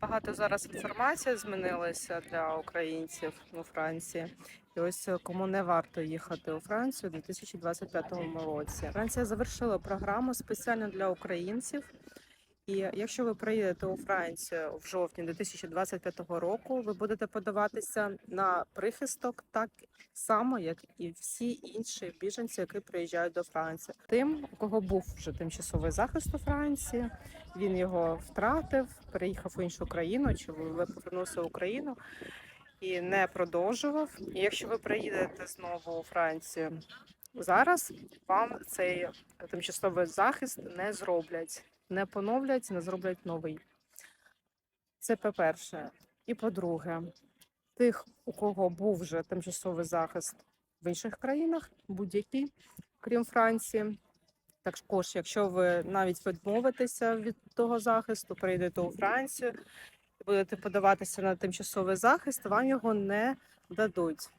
Багато зараз інформація змінилася для українців у Франції. І ось е, кому не варто їхати у Францію у 2025 році. Франція завершила програму спеціально для українців. І якщо ви приїдете у Францію в жовтні 2025 року, ви будете подаватися на прихисток так само, як і всі інші біженці, які приїжджають до Франції. Тим, у кого був вже тимчасовий захист у Франції, він його втратив, переїхав у іншу країну, чи ви повернувся в Україну і не продовжував. І якщо ви приїдете знову у Францію зараз, вам цей тимчасовий захист не зроблять, не поновлять, не зроблять новий. Це по-перше. І по-друге, тих, у кого був вже тимчасовий захист в інших країнах, будь-який, крім Франції. Також, якщо ви навіть відмовитеся від того захисту, прийдете у Францію і будете подаватися на тимчасовий захист, вам його не дадуть.